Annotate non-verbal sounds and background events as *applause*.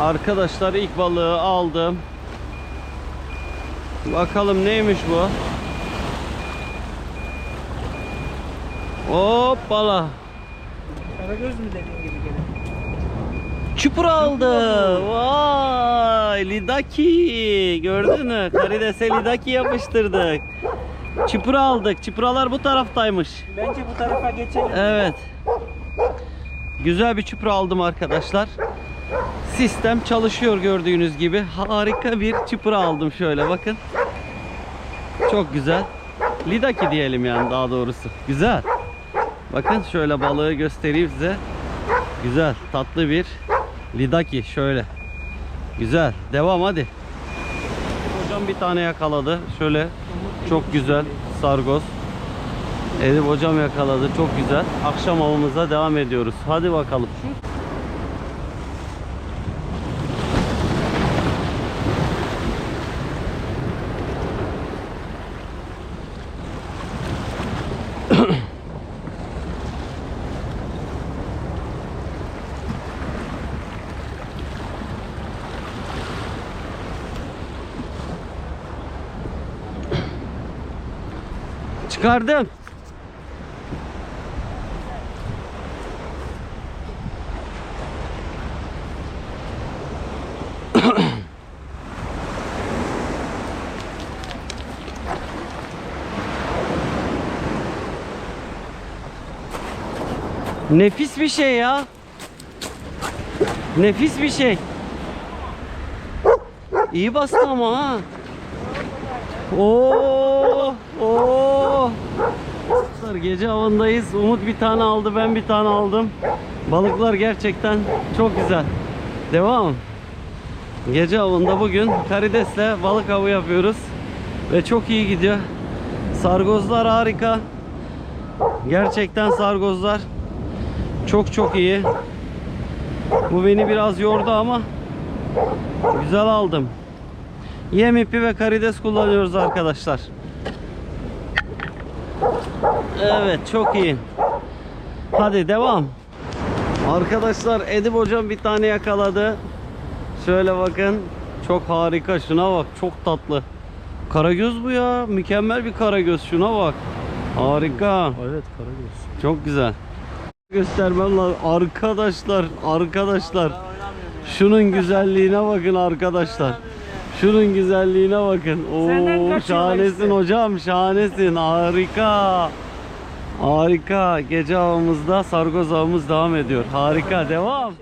Arkadaşlar ilk balığı aldım. Bakalım neymiş bu? Hoppala. Karagöz mü dediğin gibi gene? Çupur aldı. Vay lidaki. Gördün mü? Karidese lidaki yapıştırdık. Çupur aldık. Çupuralar bu taraftaymış. Bence bu tarafa geçelim. Evet. Güzel bir çupra aldım arkadaşlar. Sistem çalışıyor gördüğünüz gibi. Harika bir çupra aldım şöyle bakın. Çok güzel. Lidaki diyelim yani daha doğrusu. Güzel. Bakın şöyle balığı göstereyim size. Güzel, tatlı bir lidaki şöyle. Güzel. Devam hadi. Hocam bir tane yakaladı. Şöyle çok güzel sargoz. Edip hocam yakaladı. Çok güzel. Akşam avımıza devam ediyoruz. Hadi bakalım. Çıkardım. *coughs* Nefis bir şey ya. Nefis bir şey. İyi bastı ama ha. Oo. Gece avındayız. Umut bir tane aldı, ben bir tane aldım. Balıklar gerçekten çok güzel. Devam. Gece avında bugün karidesle balık avı yapıyoruz. Ve çok iyi gidiyor. Sargozlar harika. Gerçekten sargozlar çok çok iyi. Bu beni biraz yordu ama güzel aldım. Yem ipi ve karides kullanıyoruz arkadaşlar. Evet çok iyi. Hadi devam. Arkadaşlar Edip hocam bir tane yakaladı. Şöyle bakın. Çok harika. Şuna bak. Çok tatlı. Karagöz bu ya. Mükemmel bir karagöz. Şuna bak. Harika. Evet karagöz. Çok güzel. Göstermem lazım. Arkadaşlar, arkadaşlar. Şunun güzelliğine bakın arkadaşlar. Şunun güzelliğine bakın. Oo, şahanesin hocam, şahanesin. Harika. Harika. Gece avımızda sargoz avımız devam ediyor. Harika. Devam.